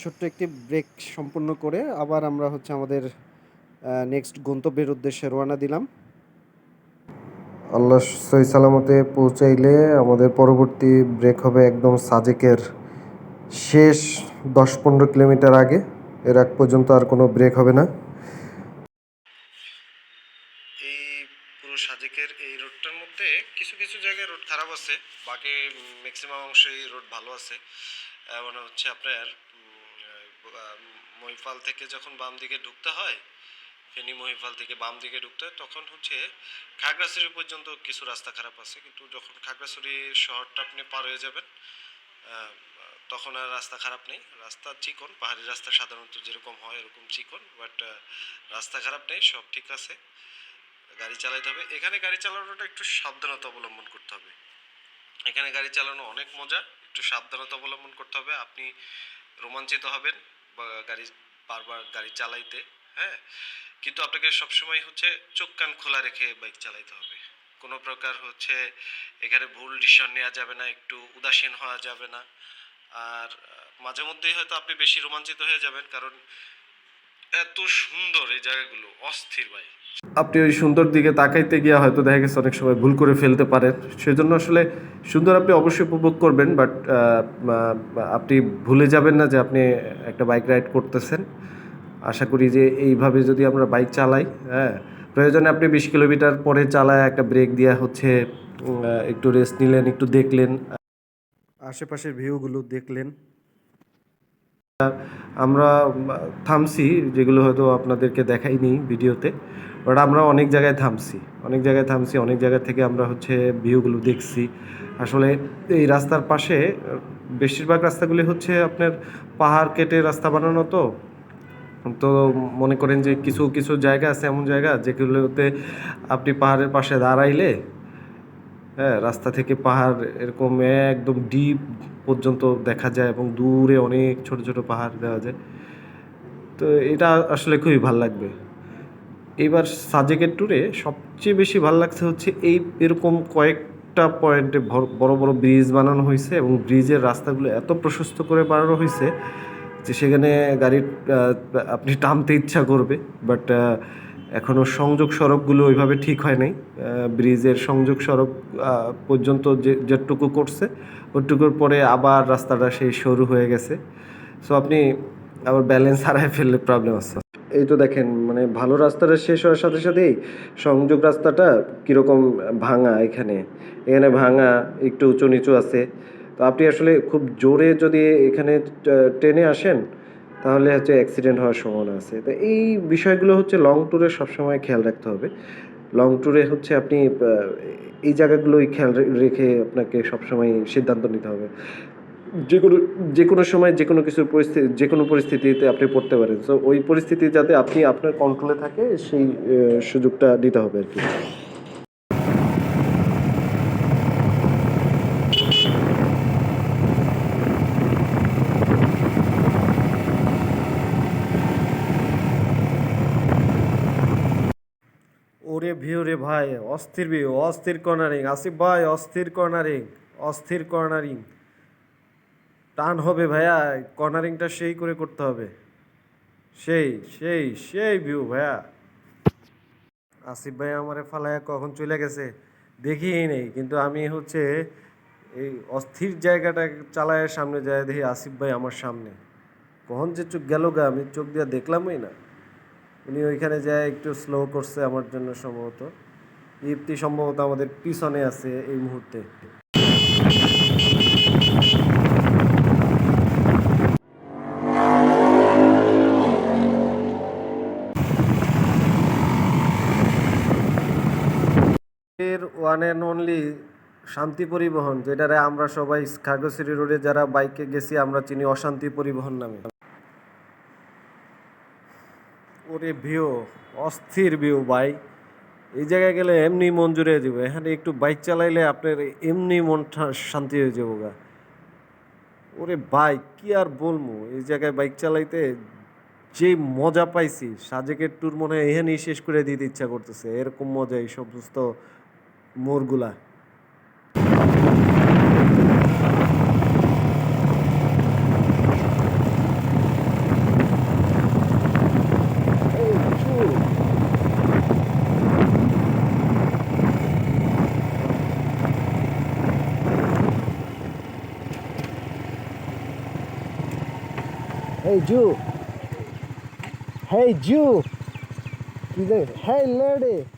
ছোট্ট একটি ব্রেক সম্পূর্ণ করে আবার আমরা হচ্ছে আমাদের নেক্সট গন্তব্যের উদ্দেশ্যে রওনা দিলাম। আল্লাহ সই সালামতে পৌঁছাইলে আমাদের পরবর্তী ব্রেক হবে একদম সাজেকের শেষ দশ পনেরো কিলোমিটার আগে। এর আগ পর্যন্ত আর কোনো ব্রেক হবে না। এই পুরো সাজেকের এই রোডটার মধ্যে কিছু কিছু জায়গায় রোড খারাপ আছে। বাকি ম্যাক্সিমাম অংশেই রোড ভালো আছে। মানে হচ্ছে আপনার মহিপাল থেকে যখন বাম দিকে ঢুকতে হয়, ফেনী মহিপাল থেকে বাম দিকে ঢুকতে হয়, তখন হচ্ছে খাগড়াছড়ি পর্যন্ত কিছু রাস্তা খারাপ আছে। কিন্তু যখন খাগড়াছড়ি শহরটা আপনি পার হয়ে যাবেন তখন আর রাস্তা খারাপ নেই। রাস্তা চিকন, পাহাড়ি রাস্তা সাধারণত যেরকম হয় এরকম চিকন বাট রাস্তা খারাপ নেই, সব ঠিক আছে। গাড়ি চালাতে হবে। এখানে গাড়ি চালানোটা একটু সাবধানতা অবলম্বন করতে হবে। এখানে গাড়ি চালানো অনেক মজা, একটু সাবধানতা অবলম্বন করতে হবে। আপনি রোমাঞ্চিত হবেন। গাড়ি, বারবার গাড়ি চালাইতে হ্যাঁ? কিন্তু আপনাকে সবসময় হচ্ছে চোখ কান খোলা রেখে বাইক চালাইতে হবে। কোনো প্রকার হচ্ছে এখানে ভুল ডিসিশন নেওয়া যাবে না, একটু উদাসীন হওয়া যাবে না। আর মাঝে মধ্যেই হয়তো আপনি বেশি রোমাঞ্চিত হয়ে যাবেন, কারণ এত সুন্দর এই জায়গাগুলো, অস্থির ভাই। আপনি ওই সুন্দর দিকে তাকাইতে গিয়ে হয়তো দেখা গেছে অনেক সময় ভুল করে ফেলতে পারেন। সেজন্য আসলে সুন্দর আপনি অবশ্যই উপভোগ করবেন বাট আপনি ভুলে যাবেন না যে আপনি একটা বাইক রাইড করতেছেন। আশা করি যে এইভাবে যদি আমরা বাইক চালাই হ্যাঁ প্রয়োজনে আপনি বিশ কিলোমিটার পরে চালায় একটা ব্রেক দেওয়া হচ্ছে একটু রেস্ট নিলেন একটু দেখলেন। আশেপাশের ভিউগুলো দেখলেন। আমরা থামছি যেগুলো হয়তো আপনাদেরকে দেখাইনি ভিডিওতে। বাট আমরা অনেক জায়গায় থামছি, অনেক জায়গায় থামছি, অনেক জায়গা থেকে আমরা হচ্ছে ভিউগুলো দেখছি। আসলে এই রাস্তার পাশে, বেশিরভাগ রাস্তাগুলি হচ্ছে আপনার পাহাড় কেটে রাস্তা বানানো তো। তো মনে করেন যে কিছু কিছু জায়গা আছে এমন জায়গা যেগুলোতে আপনি পাহাড়ের পাশে দাঁড়াইলে হ্যাঁ রাস্তা থেকে পাহাড় এরকম একদম ডিপ পর্যন্ত দেখা যায় এবং দূরে অনেক ছোট ছোট পাহাড় দেওয়া যায়। তো এটা আসলে খুবই ভালো লাগবে। এবার সাজেকের ট্যুরে সবচেয়ে বেশি ভালো লাগছে হচ্ছে এই এরকম কয়েকটা পয়েন্টে বড় বড় ব্রিজ বানানো হয়েছে এবং ব্রিজের রাস্তাগুলো এত প্রশস্ত করে বানানো হয়েছে যে সেখানে গাড়ি আপনি টানতে ইচ্ছা করবে বাট এখনও সংযোগ সড়কগুলো ওইভাবে ঠিক হয় নাই। ব্রিজের সংযোগ সড়ক পর্যন্ত যে, যেটুকু করছে, ওটুকুর পরে আবার রাস্তাটা সেই সরু হয়ে গেছে। সো আপনি আবার ব্যালেন্স হারায় ফেললে প্রবলেম আছে। এই তো দেখেন মানে ভালো রাস্তাটা শেষ হওয়ার সাথে সাথেই সংযোগ রাস্তাটা কীরকম ভাঙা এখানে। এখানে ভাঙা, একটু উঁচু নিচু আছে। তো আপনি আসলে খুব জোরে যদি এখানে ট্রেনে আসেন, তাহলে হচ্ছে অ্যাক্সিডেন্ট হওয়ার সম্ভাবনা আছে। তো এই বিষয়গুলো হচ্ছে লং ট্যুরে সবসময় খেয়াল রাখতে হবে। লং ট্যুরে হচ্ছে আপনি এই জায়গাগুলোই খেয়াল রেখে আপনাকে সবসময় সিদ্ধান্ত নিতে হবে। যে কোনো যে কোনো সময় যে কোনো কিছুর পরিস্থিতি যে কোনো পরিস্থিতিতে আপনি পড়তে পারেন। সো ওই পরিস্থিতি যাতে আপনি আপনার কন্ট্রোলে থাকে, সেই সুযোগটা দিতে হবে আর কি। ওরে ভিউ রে ভাই, অস্থির ভিউ, অস্থির কর্নারিং আসিফ ভাই, অস্থির কর্নারিং অস্থির কর্নারিং টান হবে ভাইয়া, কর্নারিংটা সেই করে করতে হবে। সেই সেই সেই ভিউ ভাইয়া। আসিফ ভাই আমারে ফালায়া কখন চলে গেছে দেখিই নেই, কিন্তু আমি হচ্ছে এই অস্থির জায়গাটা চালায় সামনে যায় দেখি আসিফ ভাই আমার সামনে। কখন যে চোখ গেল গা, আমি চোখ দিয়ে দেখলামই না। উনি ওইখানে যায় একটু স্লো করছে আমার জন্য সম্ভবত। ইফতি সম্ভবত আমাদের পিছনে আছে এই মুহূর্তে। এর ওয়ান অ্যান্ড অনলি শান্তি পরিবহন, যেটারে আমরা সবাই খাগড়াছড়ি রোডে যারা বাইকে গেছি, আমরা চিনি অশান্তি পরিবহন নামে। ওরে ভিউ অস্থির ভিউ ভাই। এই জায়গায় গেলে এমনি মন জুড়ে যাবে, এখানে একটু বাইক চালাইলে আপনার এমনি মন শান্তি হয়ে যাব গা। ওরে বাইক কি আর বলব, এই জায়গায় বাইক চালাইতে যে মজা পাইছি, সাজেকের ট্যুর মনে হয় এখানেই শেষ করে দিতে ইচ্ছা করতেছে, এরকম মজা এই সমস্ত মোরগুলা Hey Jew. Hey Jew. Hey lady.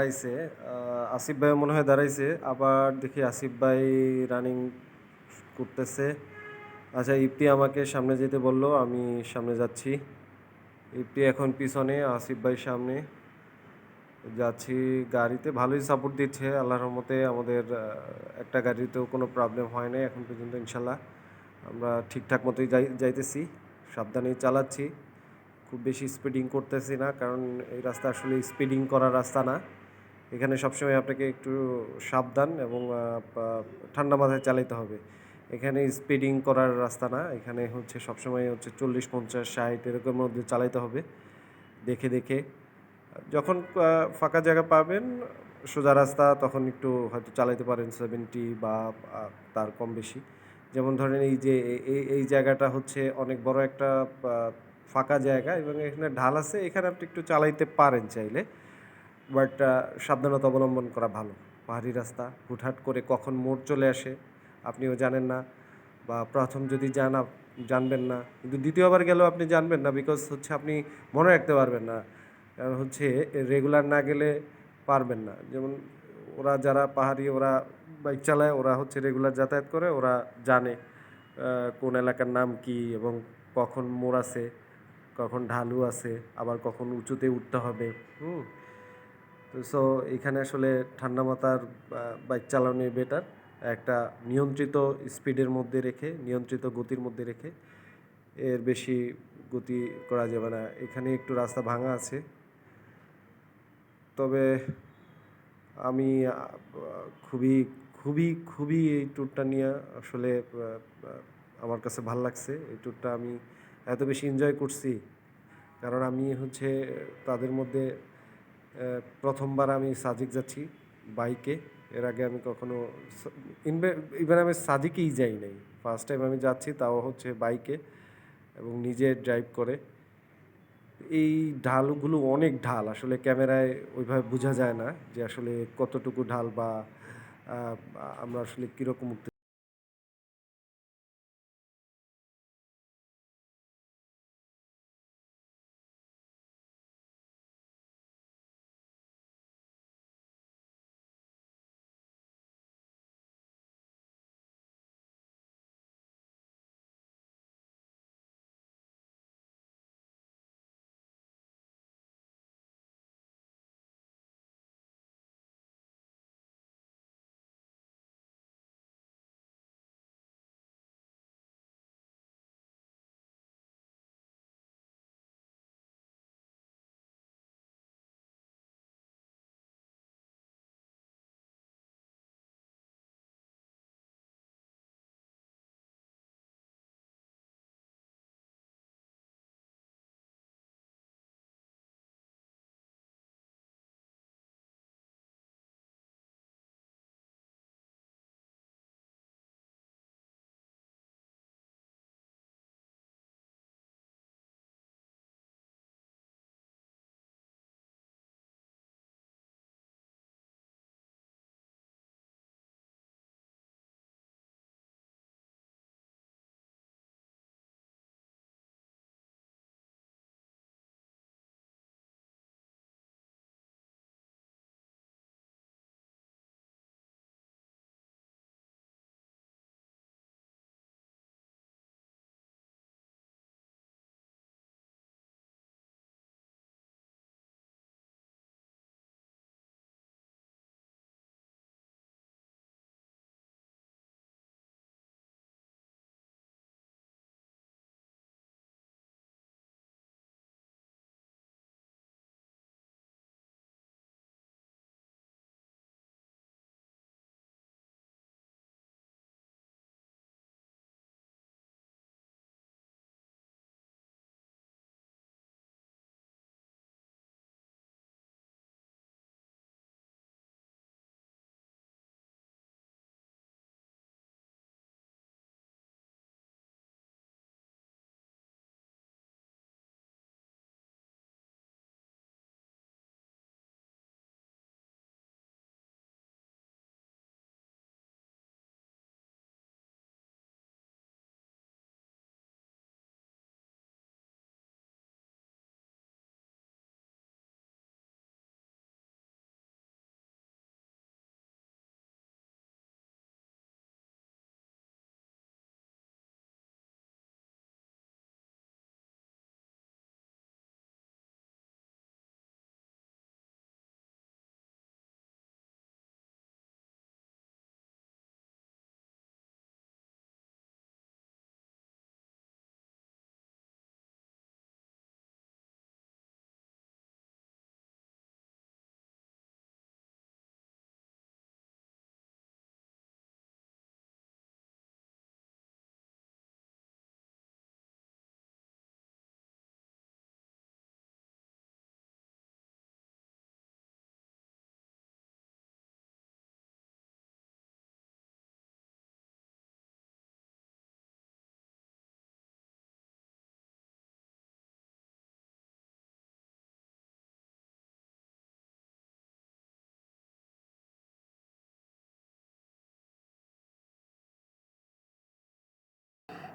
দাঁড়াইছে আসিফ ভাই মনে হয় দাঁড়াইছে, আবার দেখি আসিফ ভাই রানিং করতেছে। আচ্ছা ইফতি আমাকে সামনে যেতে বলল, আমি সামনে যাচ্ছি। ইফতি এখন পিছনে, আসিফ ভাই সামনে। যাচ্ছি গাড়িতে, ভালোই সাপোর্ট দিচ্ছে আল্লাহর রহমতে আমাদের একটা গাড়িতেও কোনো প্রবলেম হয় নাই এখন পর্যন্ত, ইনশাল্লাহ। আমরা ঠিকঠাক মতোই যাই, যাইতেছি সাবধানেই চালাচ্ছি। খুব বেশি স্পিডিং করতেছি না, কারণ এই রাস্তা আসলে স্পিডিং করার রাস্তা না। এখানে সবসময় আপনাকে একটু সাবধান এবং ঠান্ডা মাথায় চালাতে হবে। এখানে স্পিডিং করার রাস্তা না, এখানে হচ্ছে সবসময় হচ্ছে চল্লিশ, পঞ্চাশ, ষাট এরকম মধ্যে চালাতে হবে। দেখে দেখে। যখন ফাঁকা জায়গা পাবেন, সোজা রাস্তা, তখন একটু হয়তো চালাইতে পারেন সেভেন্টি বা তার কম বেশি। যেমন ধরেন এই যে এই এই জায়গাটা হচ্ছে অনেক বড় একটা ফাঁকা জায়গা এবং এখানে ঢাল আছে, এখানে আপনি একটু চালাইতে পারেন চাইলে। বাট সাবধানতা অবলম্বন করা ভালো। পাহাড়ি রাস্তা, হুটহাট করে কখন মোড় চলে আসে, আপনিও জানেন না বা প্রথম যদি যান জানবেন না। কিন্তু দ্বিতীয়বার গেলেও আপনি জানবেন না বিকজ হচ্ছে আপনি মনে রাখতে পারবেন না। কারণ হচ্ছে রেগুলার না গেলে পারবেন না। যেমন ওরা যারা পাহাড়ি, ওরা বাইক চালায়, ওরা হচ্ছে রেগুলার যাতায়াত করে, ওরা জানে কোন এলাকার নাম কি এবং কখন মোড় আছে, কখন ঢালু আছে, আবার কখন উঁচুতে উঠতে হবে। হুম। তো সো এখানে আসলে ঠান্ডা মাথার বাইক চালানোই বেটার একটা নিয়ন্ত্রিত স্পিডের মধ্যে রেখে, নিয়ন্ত্রিত গতির মধ্যে রেখে এর বেশি গতি করা যাবে না। এখানে একটু রাস্তা ভাঙা আছে। তবে আমি খুবই খুবই খুবই এই ট্যুরটা নিয়ে আসলে আমার কাছে ভালো লাগছে। এই ট্যুরটা আমি এত বেশি এনজয় করছি। কারণ আমি হচ্ছে, তাদের মধ্যে প্রথমবার আমি সাজিক যাচ্ছি বাইকে। এর আগে আমি কখনো ইভেন আমি সাজিকেই যাই নাই। ফার্স্ট টাইম আমি যাচ্ছি তাও হচ্ছে বাইকে এবং নিজে ড্রাইভ করে। এই ঢালগুলো অনেক ঢাল, আসলে ক্যামেরায় ওইভাবে বোঝা যায় না যে আসলে কতটুকু ঢাল বা আমরা আসলে কীরকম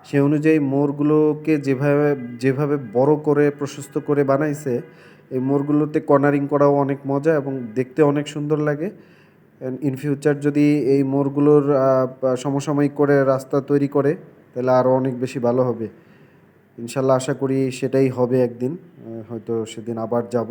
সেই অনুযায়ী মোড়গুলোকে যেভাবে যেভাবে বড় করে, প্রশস্ত করে বানাইছে, এই মোড়গুলোতে কর্নারিং করাও অনেক মজা এবং দেখতে অনেক সুন্দর লাগে। ইন ফিউচার যদি এই মোড়গুলোর সমসাময়িক করে রাস্তা তৈরি করে, তাহলে আরও অনেক বেশি ভালো হবে। ইনশাল্লাহ আশা করি সেটাই হবে একদিন হয়তো সেদিন আবার যাব।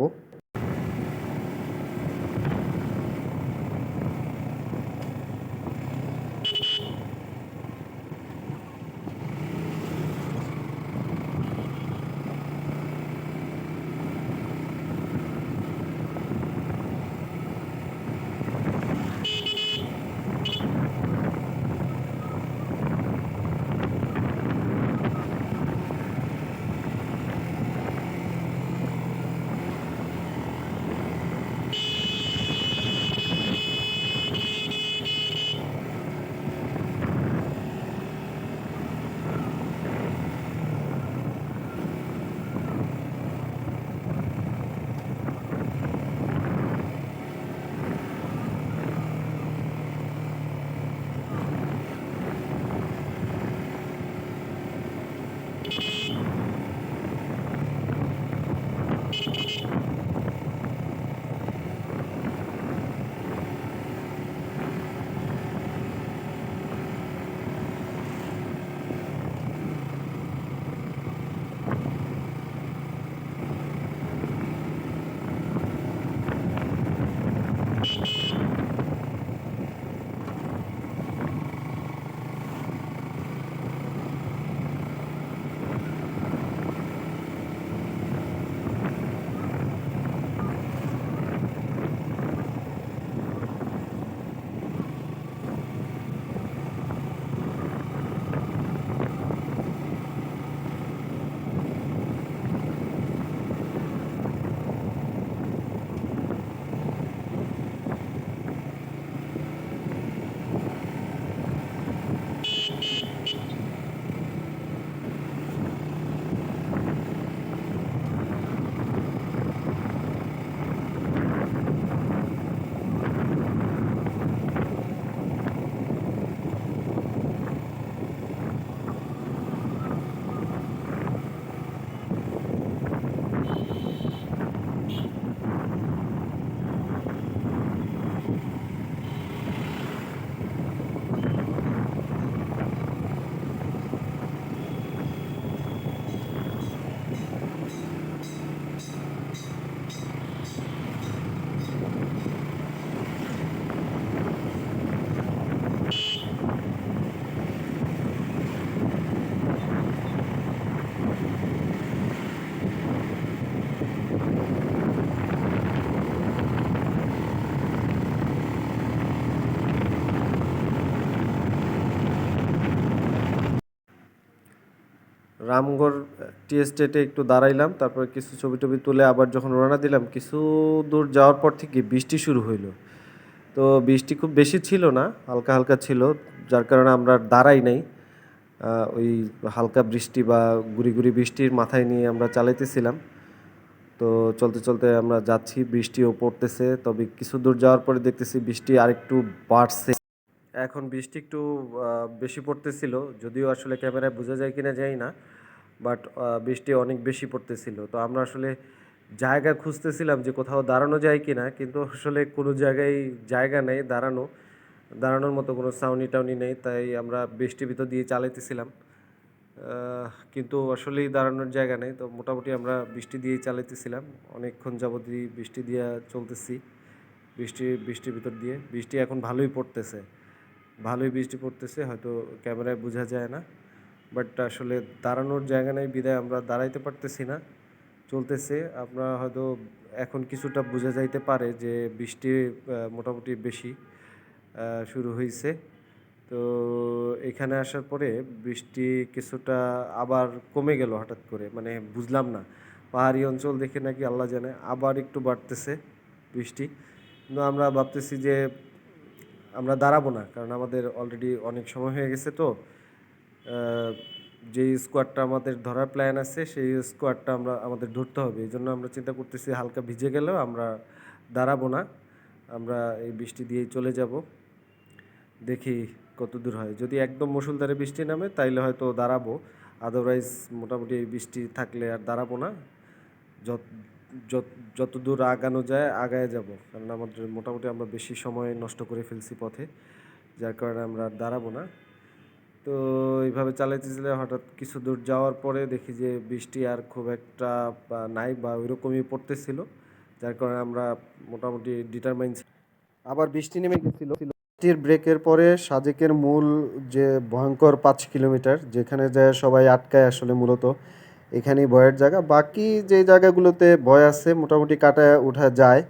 রামগড় টি এস্টেটে একটু দাঁড়াইলাম, তারপরে কিছু ছবি টবি তুলে আবার যখন রওনা দিলাম, কিছু দূর যাওয়ার পর থেকে বৃষ্টি শুরু হইল। তো বৃষ্টি খুব বেশি ছিল না, হালকা হালকা ছিল, যার কারণে আমরা দাঁড়াই নাই। ওই হালকা বৃষ্টি বা গুড়ি গুড়ি বৃষ্টির মাথায় নিয়ে আমরা চালাইতেছিলাম। তো চলতে চলতে আমরা যাচ্ছি, বৃষ্টিও পড়তেছে, তবে কিছু দূর যাওয়ার পরে দেখতেছি বৃষ্টি আরেকটু বাড়ছে। এখন বৃষ্টি একটু বেশি পড়তেছিল, যদিও আসলে ক্যামেরায় বোঝা যায় কিনা জানি না বাট বৃষ্টি অনেক বেশি পড়তেছিল। তো আমরা আসলে জায়গা খুঁজতেছিলাম যে কোথাও দাঁড়ানো যায় কিনা, কিন্তু আসলে কোনো জায়গায় জায়গা নেই দাঁড়ানো, দাঁড়ানোর মতো কোনো সাউনি টাউনি নেই, তাই আমরা বৃষ্টির ভিতর দিয়ে চালাইতেছিলাম। কিন্তু আসলেই দাঁড়ানোর জায়গা নেই, তো মোটামুটি আমরা বৃষ্টি দিয়েই চালাইতেছিলাম। অনেকক্ষণ যাবতই বৃষ্টি দিয়ে চলতেছি, বৃষ্টি, বৃষ্টির ভিতর দিয়ে। বৃষ্টি এখন ভালোই পড়তেছে। ভালোই বৃষ্টি পড়তেছে, হয়তো ক্যামেরায় বোঝা যায় না। বাট আসলে দাঁড়ানোর জায়গা নেই, বিদায় আমরা দাঁড়াইতে পারতেছি না। চলতেছে আপনারা হয়তো এখন কিছুটা বোঝা যাইতে পারে যে বৃষ্টি মোটামুটি বেশি শুরু হয়েছে তো এখানে আসার পরে বৃষ্টি কিছুটা আবার কমে গেল হঠাৎ করে মানে বুঝলাম না। পাহাড়ি অঞ্চল দেখে নাকি আল্লাহ জানে, আবার একটু বাড়তেছে বৃষ্টি। কিন্তু আমরা ভাবতেছি যে আমরা দাঁড়াবো না, কারণ আমাদের অলরেডি অনেক সময় হয়ে গেছে তো। যেই স্কোয়াডটা আমাদের ধরার প্ল্যান আছে, সেই স্কোয়াডটা আমরা, আমাদের ধরতে হবে। এই জন্য আমরা চিন্তা করতেছি হালকা ভিজে গেলেও আমরা দাঁড়াবো না। আমরা এই বৃষ্টি দিয়েই চলে যাব। দেখি কত দূর হয়। যদি একদম মুষলধারে বৃষ্টি নামে, তাইলে হয়তো দাঁড়াবো। আদারওয়াইজ মোটামুটি এই বৃষ্টি থাকলে আর দাঁড়াবো না। যত যত দূর আগানো যায়, আগায় যাব। কারণ আমাদের মোটামুটি আমরা বেশি সময় নষ্ট করে ফেলছি পথে, যার কারণে আমরা দাঁড়াবো না। তো এইভাবে চালাইতেছিলে হঠাৎ কিছু দূর যাওয়ার পরে দেখি যে বৃষ্টি আর খুব একটা নাই বা ওইরকমই পড়তেছিল, যার কারণে আমরা মোটামুটি ডিটারমাইন আবার বৃষ্টি নেমে গেছিল। বৃষ্টির ব্রেকের পরে সাজেকের মূল যে ভয়ঙ্কর পাঁচ কিলোমিটার, যেখানে যায় সবাই আটকায় আসলে মূলত এখানেই ভয়ের জায়গা। বাকি যে জায়গাগুলোতে ভয় আছে, মোটামুটি কাটা ওঠা যায়।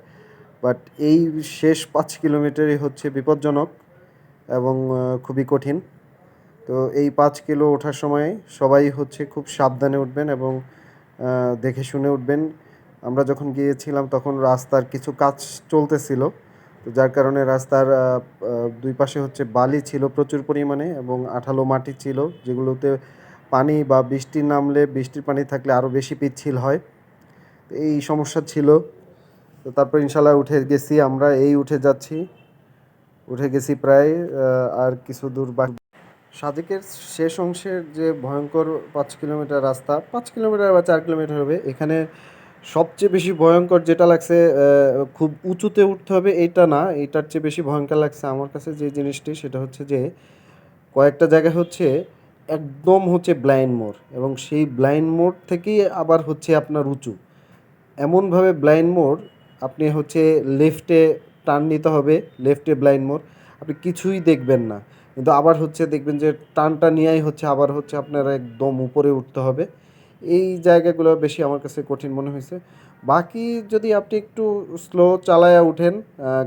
বাট এই শেষ পাঁচ কিলোমিটারই হচ্ছে বিপজ্জনক এবং খুবই কঠিন। তো এই পাঁচ কিলো ওঠার সময় সবাই হচ্ছে খুব সাবধানে উঠবেন এবং দেখে শুনে উঠবেন। আমরা যখন গিয়েছিলাম তখন রাস্তার কিছু কাজ চলতেছিল। তো যার কারণে রাস্তার দুই পাশে হচ্ছে বালি ছিল প্রচুর পরিমাণে এবং আঠালো মাটি ছিল যেগুলোতে পানি বা বৃষ্টি নামলে বৃষ্টির পানি থাকলে আরও বেশি পিচ্ছিল হয়। এই সমস্যা ছিল। তো তারপর ইনশাল্লাহ উঠে গেছি আমরা, এই উঠে যাচ্ছি। উঠে গেছি প্রায় আর কিছু দূর বাকি সাজেকের শেষ অংশের যে ভয়ঙ্কর পাঁচ কিলোমিটার রাস্তা, পাঁচ কিলোমিটার বা চার কিলোমিটার হবে, এখানে সবচেয়ে বেশি ভয়ঙ্কর যেটা লাগছে খুব উঁচুতে উঠতে হবে এইটা না, এটার চেয়ে বেশি ভয়ঙ্কর লাগছে আমার কাছে যে জিনিসটি, সেটা হচ্ছে যে কয়েকটা জায়গায় হচ্ছে একদম হচ্ছে ব্লাইন্ড মোড় এবং সেই ব্লাইন্ড মোড় থেকেই আবার হচ্ছে আপনার উঁচু। এমনভাবে ব্লাইন্ড মোড় আপনি হচ্ছে লেফটে টার্ন নিতে হবে, লেফটে ব্লাইন্ড মোড়। আপনি কিছুই দেখবেন না, কিন্তু আবার হচ্ছে দেখবেন যে টানটা নিয়েই হচ্ছে আবার হচ্ছে আপনার একদম উপরে উঠতে হবে। এই জায়গাগুলো বেশি আমার কাছে কঠিন মনে হয়েছে। বাকি যদি আপনি একটু স্লো চালায়া উঠেন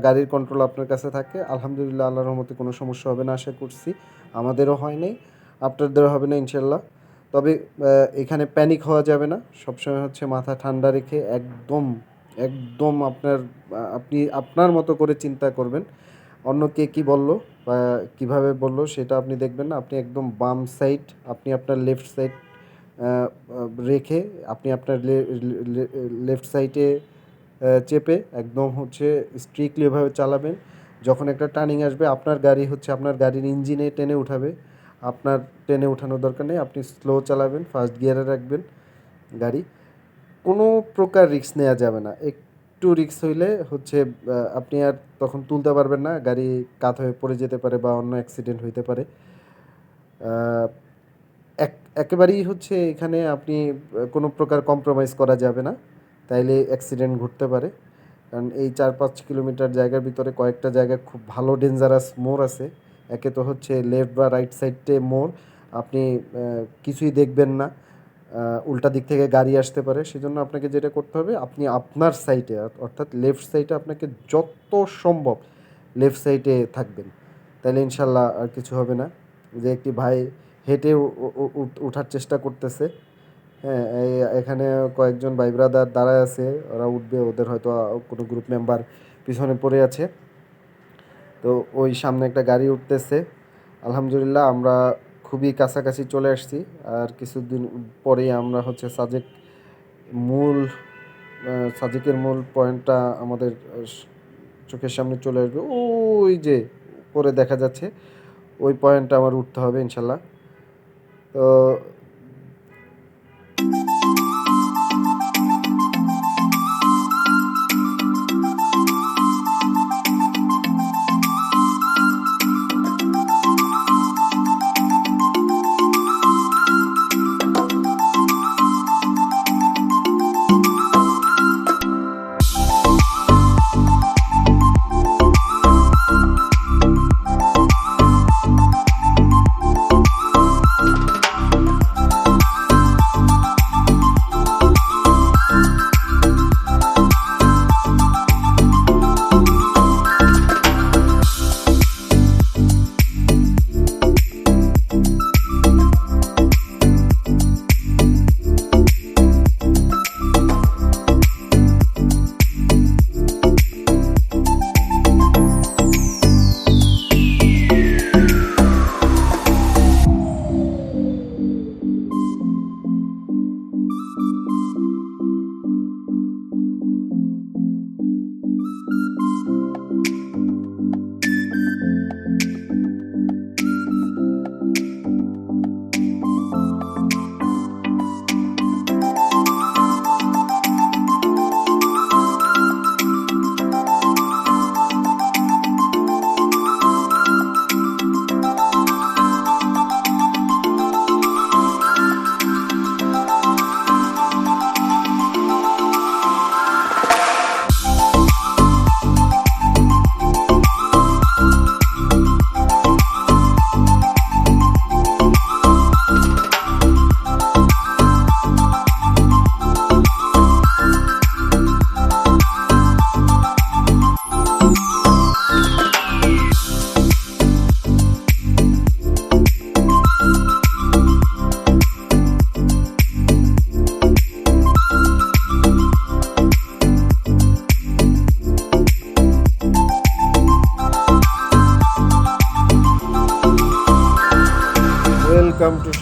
গাড়ির কন্ট্রোল আপনার কাছে থাকে, আলহামদুলিল্লাহ, আল্লাহর রহমতে কোনো সমস্যা হবে না, আশা করছি। আমাদেরও হয় নাই। আপনাদেরও হবে না ইনশাল্লাহ তবে এখানে প্যানিক হওয়া যাবে না। সবসময় হচ্ছে মাথা ঠান্ডা রেখে একদম একদম আপনার, আপনি, আপনার মতো করে চিন্তা করবেন। অন্য কে কী বলল বা কীভাবে বলল সেটা আপনি দেখবেন না। আপনি একদম বাম সাইড আপনি আপনার লেফট সাইড রেখে আপনি আপনার লেফট সাইডে চেপে একদম হচ্ছে স্ট্রিক্টলি এভাবে চালাবেন। যখন একটা টার্নিং আসবে, আপনার গাড়ি হচ্ছে আপনার গাড়ির ইঞ্জিনে টেনে উঠাবে। আপনার টেনে ওঠানোর দরকার নেই। আপনি স্লো চালাবেন ফার্স্ট গিয়ারে রাখবেন গাড়ি। কোনো প্রকার রিস্ক নেওয়া যাবে না। একটু রিস্ক হইলে হচ্ছে আপনি আর তখন তুলতে পারবেন না। গাড়ি কাত হয়ে পড়ে যেতে পারে বা অন্য অ্যাক্সিডেন্ট হইতে পারে। এক, একেবারেই হচ্ছে এখানে আপনি কোনো প্রকার কম্প্রোমাইজ করা যাবে না। তাইলে অ্যাক্সিডেন্ট ঘটতে পারে। কারণ এই চার পাঁচ কিলোমিটার জায়গার ভিতরে কয়েকটা জায়গায় খুব ভালো ডেঞ্জারাস মোড় আছে। একে তো হচ্ছে লেফট বা রাইট সাইডে মোড়। আপনি কিছুই দেখবেন না। উল্টা দিক থেকে গাড়ি আসতে পারে। সেজন্য আপনাকে যেটা করতে হবে, আপনি আপনার সাইডে অর্থাৎ লেফট সাইডে আপনাকে যত সম্ভব লেফট সাইডে থাকবেন। তাহলে ইনশাল্লাহ আর কিছু হবে না। যে একটি ভাই হেঁটে উঠার চেষ্টা করতেছে। হ্যাঁ এখানে কয়েকজন ভাই ব্রাদার দাঁড়ায় আছে। ওরা উঠবে, ওদের হয়তো কোনো গ্রুপ মেম্বার পিছনে পড়ে আছে। তো ওই সামনে একটা গাড়ি উঠতেছে। আলহামদুলিল্লাহ আমরা খুবই কাছাকাছি চলে আসছি। আর কিছুদিন পরেই আমরা হচ্ছে সাজেক মূল সাজেকের মূল পয়েন্টটা আমাদের চোখের সামনে চলে আসবে। ওই যে পরে দেখা যাচ্ছে, ওই পয়েন্টটা আমার উঠতে হবে ইনশাল্লাহ। তো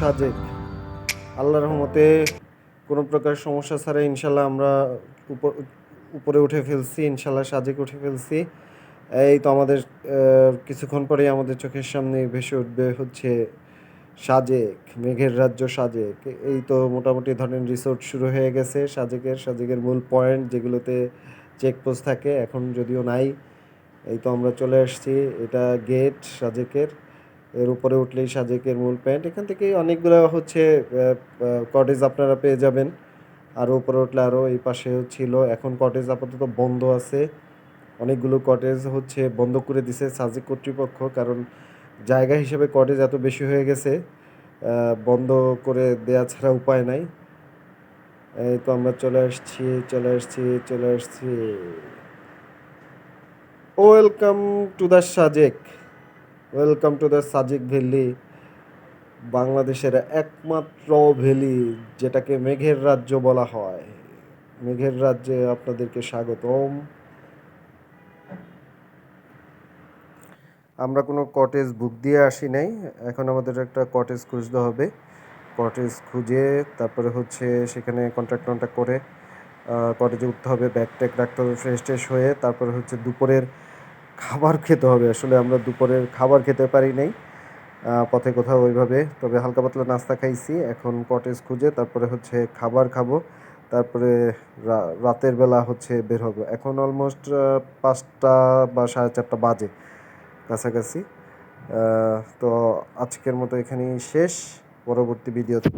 সাজেক আল্লাহর রহমতে কোনো প্রকার সমস্যা ছাড়া ইনশাল্লাহ আমরা উপর, উপরে উঠে ফেলছি, ইনশাল্লাহ সাজেক উঠে ফেলছি। এই তো আমাদের কিছুক্ষণ পরেই আমাদের চোখের সামনে ভেসে উঠবে হচ্ছে সাজেক, মেঘের রাজ্য সাজেক। এই তো মোটামুটি ধরেন রিসোর্ট শুরু হয়ে গেছে, সাজেকের সাজেকের মূল পয়েন্ট যেগুলোতে চেকপোস্ট থাকে, এখন যদিও নাই, এই তো আমরা চলে আসছি, এটা গেট সাজেকের। এর উপরে উঠলেই সাজেকের মূল প্যান্ট। এখান থেকে অনেকগুলো হচ্ছে কটেজ আপনারা পেয়ে যাবেন। আরও উপরে উঠলে আরও এই পাশেও ছিল। এখন কটেজ আপাতত বন্ধ আছে। অনেকগুলো কটেজ হচ্ছে বন্ধ করে দিছে সাজেক কর্তৃপক্ষ, কারণ জায়গা হিসেবে কটেজ এত বেশি হয়ে গেছে বন্ধ করে দেয়া ছাড়া উপায় নাই। এই তো আমরা চলে আসছি চলে আসছি চলে আসছি। Welcome to the Sajek. Welcome to the Sajek valley বাংলাদেশের একমাত্র ভ্যালি, যেটাকে মেঘের রাজ্য বলা হয়। মেঘের রাজ্যে আপনাদেরকে স্বাগতম। আমরা কোনো কটেজ বুক দিয়ে আসি নাই। এখন আমাদের একটা কটেজ খুঁজতে হবে। কটেজ খুঁজে তারপরে হচ্ছে সেখানে কন্ট্রাক্ট কন্ট্রাক্ট করে কটেজে উঠতে হবে ব্যাগ ট্যাগ রাখতে ফ্রেশ ট্রেশ হয়ে তারপরে হচ্ছে দুপুরের খাবার খেতে হবে। আসলে আমরা দুপুরের খাবার খেতে পারি নাই। পথে কোথাও ওইভাবে। তবে হালকা পাতলা নাস্তা খাইছি। এখন কটেজ খুঁজে তারপরে হচ্ছে খাবার খাব। তারপরে রাতের বেলা হচ্ছে বের হব। এখন অলমোস্ট পাঁচটা বা সাড়ে চারটা বাজে কাছাকাছি। তো আজকের মতো এখানেই শেষ। পরবর্তী ভিডিওতে।